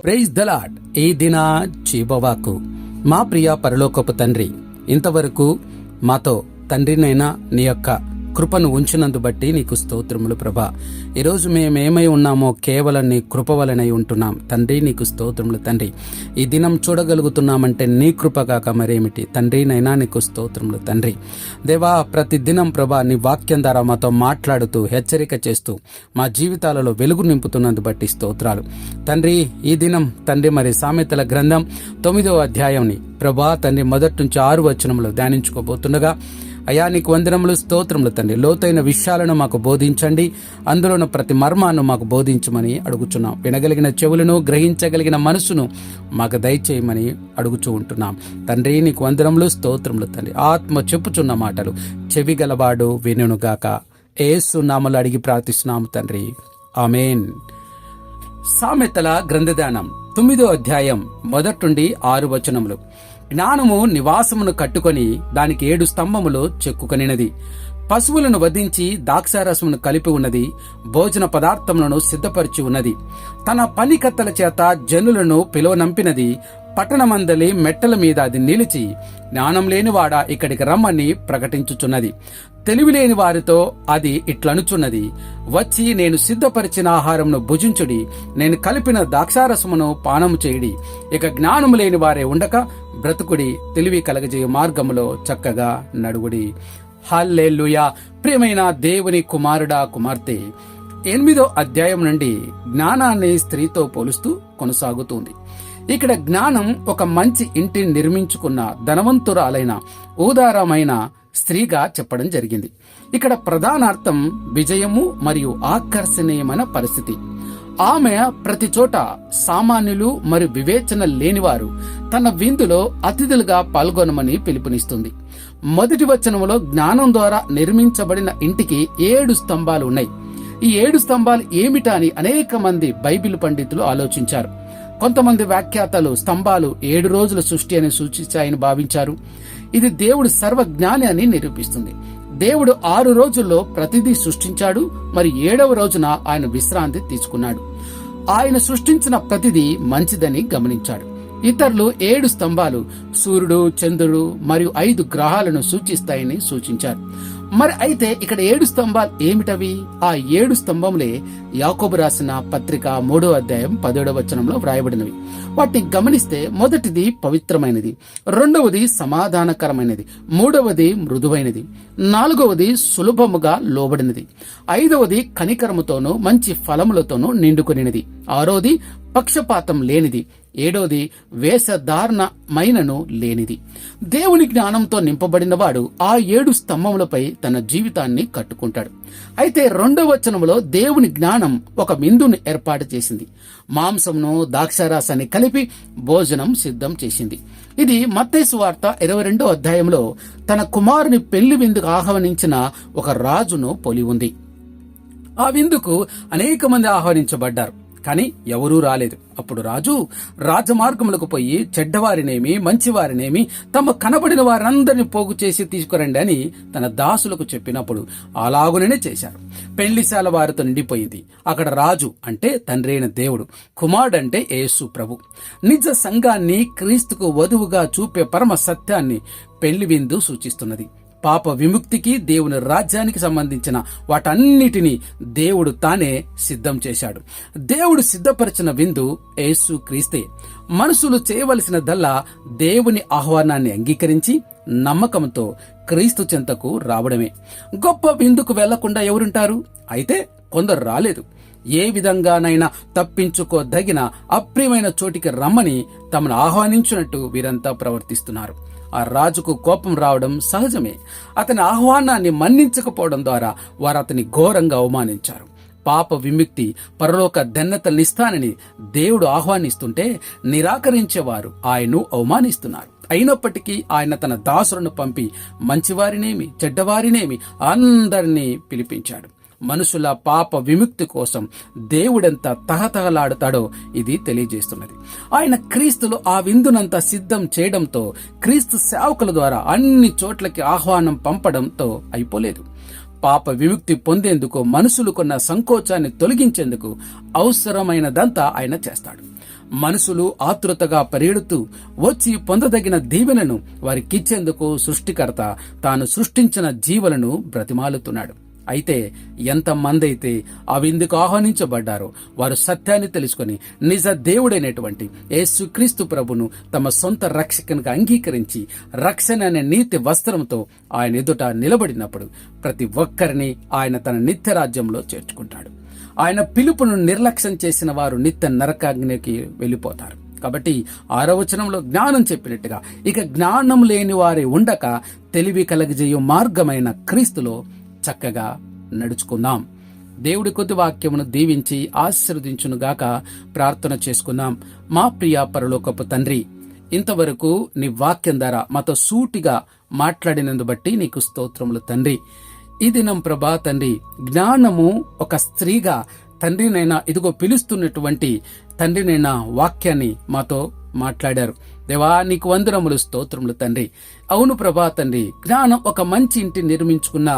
Praise the Lord ఈ దిన చీబవాకు మా ప్రియ పరలోకపు తండ్రి ఇంతవరకు మాతో తండ్రినైనా నీ యొక్క కృపను ఉంచినందు బట్టి నీకు స్తోత్రములు ప్రభా. ఈరోజు మేమేమై ఉన్నామో కేవలం నీ కృప వలనై ఉంటున్నాం. తండ్రి నీకు స్తోత్రములు తండ్రి. ఈ దినం చూడగలుగుతున్నామంటే నీ కృప కాక మరేమిటి? తండ్రినైనా నీకు స్తోత్రములు తండ్రి. దేవా ప్రతి దినం ప్రభా నీ వాక్యం ద్వారా మాతో మాట్లాడుతూ హెచ్చరిక చేస్తూ మా జీవితాలలో వెలుగు నింపుతున్నందు బట్టి స్తోత్రాలు. తండ్రి ఈ దినం తండ్రి మరి సామెతల గ్రంథం తొమ్మిదవ అధ్యాయంని ప్రభా తండ్రి మొదటి నుంచి ఆరు వచనములు ధ్యానించుకోబోతుండగా అయా నీకు వందనములు స్తోత్రములు తండ్రి. లోతైన విషయాలను మాకు బోధించండి. అందులోని ప్రతి మర్మాన్ని మాకు బోధించమని అడుగుచున్నాం. వినగలిగిన చెవులను గ్రహించగలిగిన మనసును మాకు దయచేయమని అడుగుచూ ఉంటున్నాం. తండ్రి నీకు వందనములు స్తోత్రములు తండ్రి. ఆత్మ చెప్పుచున్న మాటలు చెవి గలవాడు వినుగాక ఏసు నామలు అడిగి ప్రార్థిస్తున్నాము తండ్రి. ఆమెన్. సామెతల గ్రంథదానం తొమ్మిదో అధ్యాయం మొదటి ఆరు వచనములు. జ్ఞానము నివాసమును కట్టుకొని దానికి ఏడు స్తంభములు చెక్కుకొనినది. పశువులను వధించి ద్రాక్షారసమును కలిపి ఉన్నది భోజన పదార్థములను సిద్ధపరిచి ఉన్నది. తన పనికత్తల చేత జనులను పిలువనంపినది పట్టణమందలి మెట్టల మీద అది నిలిచి జ్ఞానం లేనివాడ ఇక్కడికి రమ్మని ప్రకటించుచున్నది. తెలివి లేని వారితో అది ఇట్లనుచున్నది వచ్చి నేను సిద్ధపరిచిన ఆహారమును భుజించుడి నేను కలిపిన ద్రాక్షారసమును పానము చేయుడి. ఇక జ్ఞానము లేని వారే ఉండక బ్రతుకుడి తెలివి కలగజేయు మార్గములో చక్కగా నడుగుడి హల్లెలూయా! ప్రియమైన దేవుని కుమారుడా కుమార్తె! ఎనిమిదో అధ్యాయం నుండి జ్ఞానాన్ని స్త్రీతో పోలుస్తూ కొనసాగుతుంది. ఇక్కడ జ్ఞానం ఒక మంచి ఇంటిని నిర్మించుకున్న ధనవంతురాలైన ఊదారమైన స్త్రీగా చెప్పడం జరిగింది. ఇక్కడ ప్రధానార్థం విజయము మరియు ఆకర్షణీయమైన పరిస్థితి. ఆమె ప్రతి చోట సామాన్యులు మరియు వివేచన లేనివారు. తన విందులో అతిథులుగా పాల్గొనమని పిలుపునిస్తుంది. మొదటి వచనంలో జ్ఞానం ద్వారా నిర్మించబడిన ఇంటికి ఏడు స్తంభాలు ఉన్నాయి. ఈ ఏడు స్తంభాలు ఏమిటా అని అనేక మంది బైబిల్ పండితులు ఆలోచించారు. కొంతమంది వ్యాఖ్యాతలు స్తంభాలు ఏడు రోజుల సృష్టి అని సూచించాయని భావించారు. ఇది దేవుడు సర్వజ్ఞాని అని నిరూపిస్తుంది. దేవుడు ఆరు రోజుల్లో ప్రతిదీ సృష్టించాడు మరి ఏడవ రోజున ఆయన విశ్రాంతి తీసుకున్నాడు. ఆయన సృష్టించిన ప్రతిదీ మంచిదని గమనించాడు. ఇతరులు ఏడు స్తంభాలు సూర్యుడు చంద్రుడు మరియు ఐదు గ్రహాలను సూచిస్తాయని సూచించారు. మరి అయితే ఇక్కడ ఏడు స్తంభాలు ఏమిటవి? ఆ ఏడు స్తంభములే యాకోబు రాసిన పత్రిక మూడో అధ్యాయం పదిహేడవ వచనంలో వ్రాయబడినవి. వాటిని గమనిస్తే మొదటిది పవిత్రమైనది రెండవది సమాధానకరమైనది మూడవది మృదువైనది నాలుగవది సులభముగా లోబడినది ఐదవది కనికరముతోనూ మంచి ఫలములతోనూ నిండుకొనినది ఆరోది పక్షపాతం లేనిది. ఏడోది వేషధారణమైనను లేనిది. దేవుని జ్ఞానంతో నింపబడినవాడు ఆ ఏడు స్తంభములపై తన జీవితాన్ని కట్టుకుంటాడు. అయితే రెండవ వచనంలో దేవుని జ్ఞానం ఒక విందును ఏర్పాటు చేసింది. మాంసంను ద్రాక్షారాసాన్ని కలిపి భోజనం సిద్ధం చేసింది. ఇది మత్తేసు వార్త ఇరవై రెండో అధ్యాయంలో తన కుమారుని పెళ్ళి విందుకు ఆహ్వానించిన ఒక రాజును పొలి ఉంది. ఆ విందుకు అనేక మంది ఆహ్వానించబడ్డారు. కానీ ఎవరూ రాలేదు. అప్పుడు రాజు రాజమార్గములకు పోయి చెడ్డవారినేమి మంచివారినేమి తమ కనబడిన వారందరిని పోగు చేసి తీసుకురండి అని తన దాసులకు చెప్పినప్పుడు అలాగుననే చేశారు. పెళ్ళిశాల వారితో నిండిపోయింది. అక్కడ రాజు అంటే తండ్రి అయిన దేవుడు కుమారుడంటే యేసు ప్రభు. నిజ సంఘాన్ని క్రీస్తుకు వధువుగా చూపే పరమ సత్యాన్ని పెళ్ళి విందు సూచిస్తున్నది. పాప విముక్తికి దేవుని రాజ్యానికి సంబంధించిన వాటన్నిటినీ దేవుడు తానే సిద్ధం చేశాడు. దేవుడు సిద్ధపరిచిన విందు యేసు క్రీస్తే. మనుషులు చేయవలసినదల్లా దేవుని ఆహ్వానాన్ని అంగీకరించి నమ్మకంతో క్రీస్తు చెంతకు రావడమే. గొప్ప విందుకు వెళ్ళకుండా ఎవరుంటారు? అయితే కొందరు రాలేదు. ఏ విధంగానైనా తప్పించుకోదగిన అప్రియమైన చోటికి రమ్మని తమను ఆహ్వానించినట్టు వీరంతా ప్రవర్తిస్తున్నారు. ఆ రాజుకు కోపం రావడం సహజమే. అతని ఆహ్వానాన్ని మన్నించకపోవడం ద్వారా వారు అతని ఘోరంగా అవమానించారు. పాప విముక్తి పరలోక ధన్యతనిస్తానని దేవుడు ఆహ్వానిస్తుంటే నిరాకరించేవారు ఆయన్ను అవమానిస్తున్నారు. అయినప్పటికీ ఆయన తన దాసులను పంపి మంచివారినేమి చెడ్డవారినేమి అందరినీ పిలిపించాడు. మనుషుల పాప విముక్తి కోసం దేవుడెంత తహతహలాడుతాడో ఇది తెలియజేస్తున్నది. ఆయన క్రీస్తులు ఆ విందునంతా సిద్ధం చేయడంతో క్రీస్తు సేవకుల ద్వారా అన్ని చోట్లకి ఆహ్వానం పంపడంతో అయిపోలేదు. పాప విముక్తి పొందేందుకు మనుషులు కొన్న సంకోచాన్ని తొలగించేందుకు అవసరమైనదంతా ఆయన చేస్తాడు. మనుషులు ఆతృతగా పరిగెడుతూ వచ్చి పొందదగిన దీవెనను వారికిచ్చేందుకు సృష్టికర్త తాను సృష్టించిన జీవులను బ్రతిమాలుతున్నాడు. అయితే ఎంతమంది అయితే ఆ విందుకు ఆహ్వానించబడ్డారో వారు సత్యాన్ని తెలుసుకొని నిజ దేవుడైనటువంటి యేసుక్రీస్తు ప్రభును తమ సొంత రక్షకునిగా అంగీకరించి రక్షణ అనే నీతి వస్త్రంతో ఆయన ఎదుట నిలబడినప్పుడు ప్రతి ఒక్కరిని ఆయన తన నిత్య రాజ్యంలో చేర్చుకుంటాడు. ఆయన పిలుపును నిర్లక్ష్యం చేసిన వారు నిత్య నరకాగ్నికి వెళ్ళిపోతారు. కాబట్టి ఆరవచనంలో జ్ఞానం చెప్పినట్టుగా ఇక జ్ఞానం లేని వారి ఉండక తెలివి కలగజేయు మార్గమైన క్రీస్తులో చక్కగా నడుచుకుందాం దేవుడి కొద్ది వాక్యమును దీవించి ఆశీర్వదించునుగాక ప్రార్థన చేసుకుందాం మా ప్రియ పరలోకపు తండ్రి ఇంతవరకు నీ వాక్యం ద్వారా మాతో సూటిగా మాట్లాడినందు బట్టి నీకు స్తోత్రములు తండ్రి. ఈ దినం ప్రభా తండ్రి జ్ఞానము ఒక స్త్రీగా తండ్రినైనా ఇదిగో పిలుస్తున్నటువంటి తండ్రినైనా వాక్యాన్ని మాతో మాట్లాడారు. దేవా నీకు వందనములు స్తోత్రములు తండ్రి. అవును ప్రభా తండ్రి జ్ఞానం ఒక మంచి ఇంటి నిర్మించుకున్న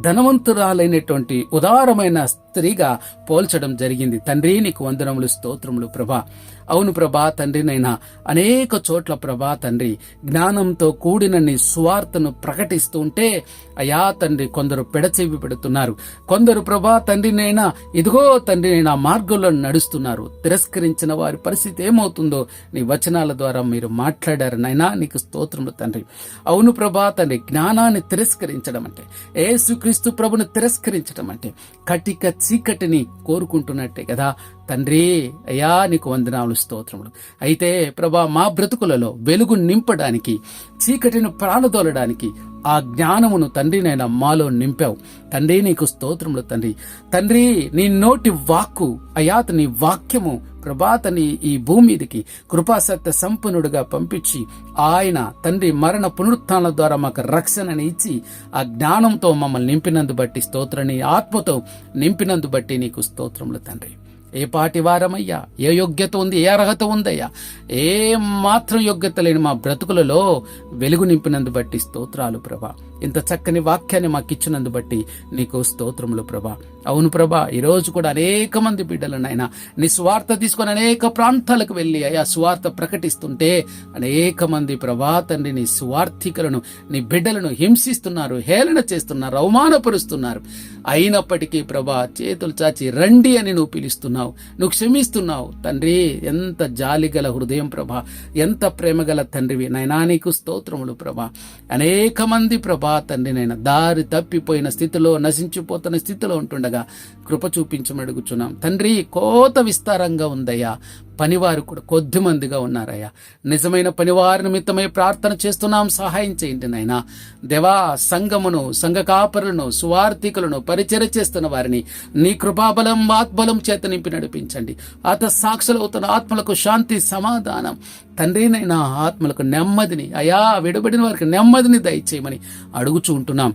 ధనవంతురాలైనటువంటి ఉదారమైన స్త్రీగా పోల్చడం జరిగింది. తండ్రి నీకు వందనములు స్తోత్రములు ప్రభా. అవును ప్రభా తండ్రినైనా అనేక చోట్ల ప్రభా తండ్రి జ్ఞానంతో కూడిన నీ సువార్తను ప్రకటిస్తూ ఉంటే అయా తండ్రి కొందరు పెడచెవి పెడుతున్నారు. కొందరు ప్రభా తండ్రినైనా ఇదిగో తండ్రినైనా మార్గంలో నడుస్తున్నారు. తిరస్కరించిన వారి పరిస్థితి ఏమవుతుందో నీ వచనాల ద్వారా మీరు మాట్లాడారు. నైనా నీకు స్తోత్రములు తండ్రి. అవును ప్రభా తండ్రి జ్ఞానాన్ని తిరస్కరించడం అంటే ఏసుక్రీస్తు ప్రభును తిరస్కరించడం అంటే కటిక చీకటిని కోరుకుంటున్నట్టే కదా. తండ్రి అయ్యా నీకు వందనాలు స్తోత్రములు. అయితే ప్రభా మా బ్రతుకులలో వెలుగు నింపడానికి చీకటిని ప్రాణదోలడానికి ఆ జ్ఞానమును తండ్రి నేను మాలో నింపావు. తండ్రి నీకు స్తోత్రములు తండ్రి. తండ్రి నీ నోటి వాక్కు అయాత నీ వాక్యము ప్రభాతని ఈ భూమి మీదకి కృపాసత్య సంపన్నుడుగా పంపించి ఆయన తండ్రి మరణ పునరుత్థానాల ద్వారా మాకు రక్షణని ఇచ్చి ఆ జ్ఞానంతో మమ్మల్ని నింపినందు బట్టి స్తోత్రని ఆత్మతో నింపినందు బట్టి నీకు స్తోత్రములు తండ్రి. ఏ పాటి వారమయ్యా? ఏ యోగ్యత ఉంది? ఏ అర్హత ఉందయ్యా? ఏ మాత్రం యోగ్యత లేని మా బ్రతుకులలో వెలుగు నింపినందు బట్టి స్తోత్రాలు ప్రభా. ఇంత చక్కని వాక్యాన్ని మాకు ఇచ్చినందు బట్టి నీకు స్తోత్రములు ప్రభా. అవును ప్రభా ఈరోజు కూడా అనేక మంది బిడ్డలనైనా నీ స్వార్థ తీసుకొని అనేక ప్రాంతాలకు వెళ్ళి అయా స్వార్థ ప్రకటిస్తుంటే అనేక మంది ప్రభా తండ్రి నీ స్వార్థికులను నీ బిడ్డలను హింసిస్తున్నారు హేళన చేస్తున్నారు అవమానపరుస్తున్నారు. అయినప్పటికీ ప్రభా చేతులు చాచి రండి అని నువ్వు పిలుస్తున్నావు నువ్వు క్షమిస్తున్నావు. తండ్రి ఎంత జాలిగల హృదయం ప్రభా ఎంత ప్రేమగల తండ్రివి. నైనా నీకు స్తోత్రములు ప్రభా. అనేక మంది ప్రభా తండ్రి నేను దారి తప్పిపోయిన స్థితిలో నశించిపోతున్న స్థితిలో ఉంటుండగా కృప చూపించమని అడుగుచున్నాం తండ్రి కోత విస్తారంగా ఉందయ్యా. పనివారు కూడా కొద్ది మందిగా ఉన్నారయ్యా. నిజమైన పనివారి నిమిత్తమై ప్రార్థన చేస్తున్నాం సహాయం చేయండి నాయన. దేవా సంఘమును సంఘ కాపరులను సువార్థికులను పరిచయ చేస్తున్న వారిని నీ కృపాబలం ఆత్బలం చేత నింపి నడిపించండి. అత సాక్షులవుతున్న ఆత్మలకు శాంతి సమాధానం. తండ్రినైనా ఆత్మలకు నెమ్మదిని అయా విడబడిన వారికి నెమ్మదిని దయచేయమని అడుగుచూ ఉంటున్నాం.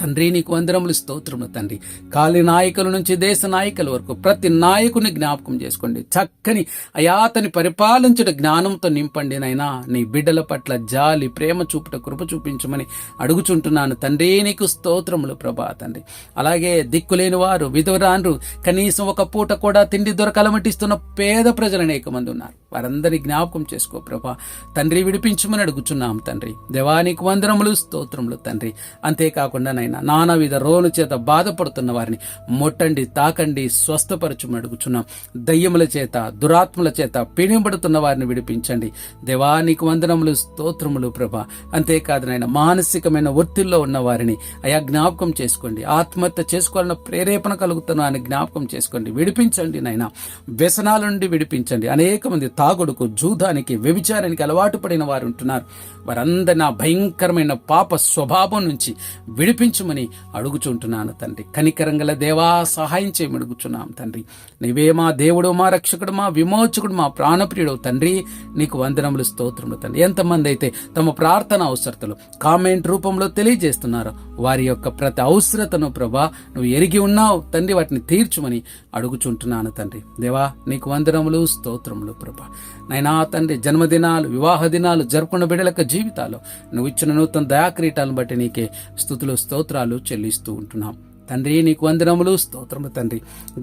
తండ్రి నీకు వందరములు స్తోత్రములు తండ్రి. కాలి నాయకుల నుంచి దేశ నాయకుల వరకు ప్రతి నాయకుని జ్ఞాపకం చేసుకోండి. చక్కని అయాతని పరిపాలించుట జ్ఞానంతో నింపండి నైనా నీ బిడ్డల పట్ల జాలి ప్రేమ చూపుట కృప చూపించమని అడుగుచుంటున్నాను తండ్రి నీకు స్తోత్రములు ప్రభా తండ్రి. అలాగే దిక్కులేని వారు విధవరాన్రు కనీసం ఒక పూట కూడా తిండి దొరకలమటిస్తున్న పేద ప్రజలు అనేక మంది ఉన్నారు. వారందరి జ్ఞాపకం చేసుకో ప్రభా. తండ్రి విడిపించమని అడుగుచున్నాం తండ్రి. దేవానికి వందరములు స్తోత్రములు తండ్రి. అంతేకాకుండా నానా నానావిధ రోలు చేత బాధపడుతున్న వారిని ముట్టండి తాకండి స్వస్థపరచమని అడుగుచున్నాం. దయ్యముల చేత దురాత్మల చేత పీడింపడుతున్న వారిని విడిపించండి. దేవానికి వందనములు స్తోత్రములు ప్రభా. అంతేకాదు నాయన మానసికమైన ఒత్తిడిలో ఉన్న వారిని అయా జ్ఞాపకం చేసుకోండి. ఆత్మహత్య చేసుకోవాలన్న ప్రేరేపణ కలుగుతున్న అని జ్ఞాపకం చేసుకోండి. విడిపించండి నాయన. వ్యసనాల నుండి విడిపించండి. అనేక మంది తాగుడుకు జూదానికి వ్యభిచారానికి అలవాటు పడిన వారు ఉంటున్నారు. వారందరి నా భయంకరమైన పాప స్వభావం నుంచి విడిపించ విడిపించమని అడుగుచుంటున్నాను తండ్రి. కనికరంగల దేవా సహాయం చేయమడుగుచున్నాం తండ్రి. నీవే మా దేవుడు మా రక్షకుడు మా విమోచకుడు మా ప్రాణప్రియుడు తండ్రి. నీకు వందనములు స్తోత్రములు తండ్రి. ఎంతమంది అయితే తమ ప్రార్థన అవసరతలు కామెంట్ రూపంలో తెలియజేస్తున్నారు. వారి యొక్క ప్రతి అవసరతను ప్రభా నువ్వు ఎరిగి ఉన్నావు తండ్రి. వాటిని తీర్చుమని అడుగుచుంటున్నాను తండ్రి. దేవా నీకు వందనములు స్తోత్రములు ప్రభా. నైనా తండ్రి జన్మదినాలు వివాహ దినాలు జరుపుకున్న బిడ్డల జీవితాలు నువ్వు ఇచ్చిన నూతన దయాక్రీటాలను బట్టి నీకే స్థుతులు స్తోత్రాలు చెల్లిస్తూ ఉంటున్నాం. తండ్రి నీకు వందనములు. స్తోత్రములు తండ్రి.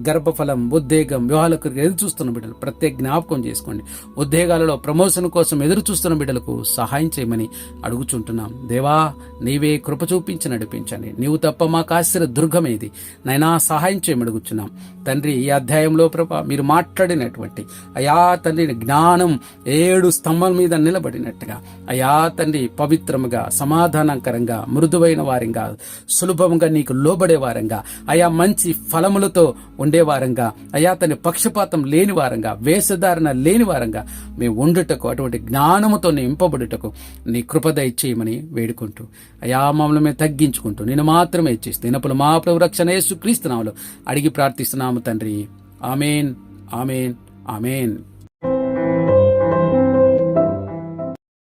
గర్భఫలం ఉద్వేగం వివాహాలకు ఎదురు చూస్తున్న బిడ్డలు ప్రత్యేక జ్ఞాపకం చేసుకోండి. ఉద్యోగాలలో ప్రమోషన్ కోసం ఎదురు చూస్తున్న బిడ్డలకు సహాయం చేయమని అడుగుచుంటున్నాం. దేవా నీవే కృప చూపించి నడిపించండి. నీవు తప్ప మాకు ఆశ్చర్య దుర్గమేది నైనా సహాయం చేయమని అడుగుచున్నాం. తండ్రి ఈ అధ్యాయంలో ప్రభా మీరు మాట్లాడినటువంటి అయా తండ్రి జ్ఞానం ఏడు స్తంభాల మీద నిలబడినట్టుగా అయా తండ్రి పవిత్రముగా సమాధానకరంగా మృదువైన వారిగా సులభంగా నీకు లోబడే వారంగా. అయా మంచి ఫలములతో ఉండేవారంగా. అయా తన పక్షపాతం లేని వారంగా వేషధారణ లేని వారంగా మేము ఉండుటకు అటువంటి జ్ఞానముతో నింపబడుటకు నీ కృపద ఇచ్చేయమని వేడుకుంటూ అయా మమ్మల్ని మేము తగ్గించుకుంటూ నేను మాత్రమే ఇచ్చేస్తే ఇనప్పుడు మా ప్రభు రక్షణ యేసు క్రీస్తునాములు అడిగి ప్రార్థిస్తున్నాము తండ్రి. Amen amen amen.